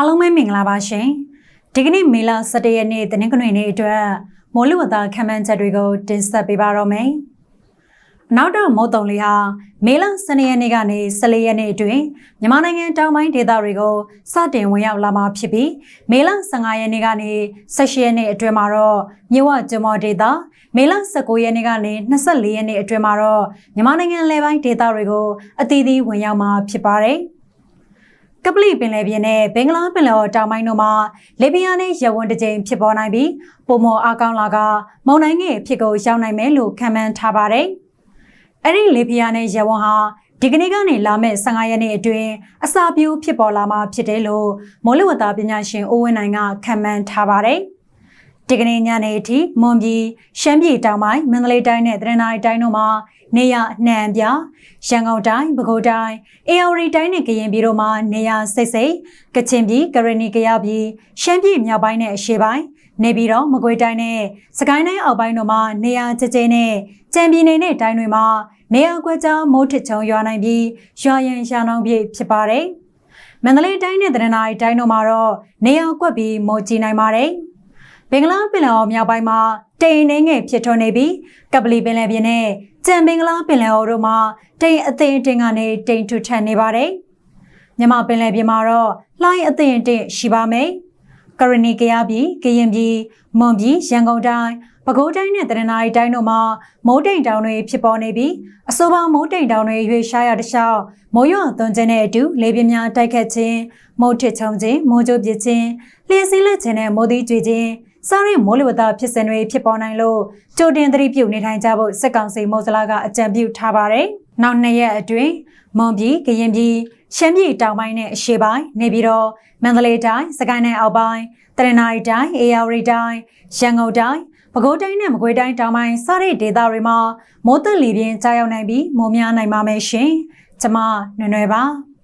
အားလုံးပဲမင်္ဂလာပါရှင်ဒီကနေ့မေလ17ရက်နေ့တနင်္ဂနွေနေ့အတွက်မိုးလေဝသခန့်မှန်းချက်တွေကိုတင်ဆက်ပေးပါတော့မယ်နောက်တော့မိုးတုံလေးဟာမေလ12ရက်နေ့ကနေ14ရက်နေ့အတွင်းမြန်မာနိုင်ငံတောင်ပိုင်းဒေသတွေကိုစတင်ဝင်ရောက်လာမှာဖြစ်ပြီးမေလ15ရက်နေ့ကနေ18ရက်နေ့အတွင်းမှာတော့မြဝကျမော်ဒေသမေလ19ရက်နေ့ကနေ24ရက်နေ့အတွင်းမှာတော့မြန်မာနိုင်ငံလယ်ပိုင်းဒေသတွေကိုအသီးသီးဝင်ရောက်မှာဖြစ်ပါတယ်။ ကပလီပင်လယ်ပြင်နဲ့ဘင်္ဂလားပင်လယ်အော်တောင်ပိုင်းတို့မှာလေပြင်းအားနဲ့ရဝန်းတစ်ကြိမ်ဖြစ်ပေါ်နိုင်ပြီးပုံမောအားကောင်းလာကမုန်တိုင်းငယ်ဖြစ်ကိုရောက်နိုင်မယ်လို့ခန့်မှန်းထားပါတယ်။အဲ့ဒီလေပြင်းအားနဲ့ရဝန်းဟာဒီကနေ့ကနေလာမယ့်15ရက်နေ့အတွင်းအစာပြိုးဖြစ်ပေါ်လာမှာဖြစ်တယ်လို့မိုးလေဝသပညာရှင်ဦးဝင်းနိုင်ကခန့်မှန်းထားပါတယ်။ ဒီကနေ့ညနေအထိမွန်ပြည်ရှမ်းပြည်တောင်ပိုင်းမန္တလေးတိုင်းနဲ့တရနာရီတိုင်းတို့မှာနေရအနှံပြရန်ကုန်တိုင်းပဲခူးတိုင်းအေရဝတီတိုင်းနဲ့ကရင်ပြည်တို့မှာနေရစိတ်စိတ်ကချင်ပြည်ကရဏီကရပြည်ရှမ်းပြည်မြောက်ပိုင်းနဲ့အရှေ့ပိုင်းနေပြည်တော်မကွေးတိုင်းနဲ့စကိုင်းတိုင်းအောက်ပိုင်းတို့မှာနေရကျကျနဲ့ကြံပြည်နယ်နဲ့တိုင်းတွေမှာနေရကွက်ကြားမိုးထစ်ချုံရွာနိုင်ပြီးရွာရင်ရှာနှောင်းပြည့်ဖြစ်ပါတယ်မန္တလေးတိုင်းနဲ့တရနာရီတိုင်းတို့မှာတော့နေရကွက်ပြီးမိုးကြီးနိုင်ပါတယ် ဘင်္ဂလားပင်လယ်အော်မြောက်ပိုင်းမှာတိမ်နှင်းငယ်ဖြစ်ထွန်းနေပြီးကပလီပင်လယ်ပြင်နဲ့ကြံဘင်္ဂလားပင်လယ်အော်တို့မှာတိမ်အသိအတင်ကနေတိမ်ထူထပ်နေပါတယ်။မြန်မာပင်လယ်ပြင်မှာတော့လှိုင်းအသိအတင်ရှိပါမယ်။ကရဏီကရပြည်ကရင်ပြည်မွန်ပြည်ရန်ကုန်တိုင်းပဲခူးတိုင်းနဲ့တရနာရီတိုင်းတို့မှာမိုးတိမ်တောင်တွေဖြစ်ပေါ်နေပြီးအဆိုပါမိုးတိမ်တောင်တွေရွေရှားရတခြားမိုးရွာသွန်းခြင်းနဲ့အတူလေပြင်းများတိုက်ခတ်ခြင်းမိုးထစ်ချုံခြင်းမိုးကြိုးပစ်ခြင်းလျှက်စီးလက်ခြင်းနဲ့မိုးသီးကြွေခြင်း စားရင်မိုးလေဝသဖြစ်စဉ်တွေဖြစ်ပေါ်နိုင်လို့ကြိုတင်သတိပြုနေထိုင်ကြဖို့စစ်ကောင်စီမုံစလာကအကြံပြုထားပါတယ်။နောက်နှစ်ရက်အတွင်းမွန်ပြည်ကရင်ပြည်ရှမ်းပြည်တောင်ပိုင်းနဲ့အရှေ့ပိုင်းနေပြည်တော်မန္တလေးတိုင်းစကိုင်းတိုင်းအောက်ပိုင်းတရနာရီတိုင်းအေရဝတီတိုင်းရန်ကုန်တိုင်းပဲခူးတိုင်းနဲ့မကွေးတိုင်းတောင်ပိုင်းစတဲ့ဒေသတွေမှာမိုးသက်လေပြင်းကြားရောက်နိုင်ပြီးမိုးများနိုင်ပါမယ်ရှင်။ကျမနွယ်နွယ်ပါ။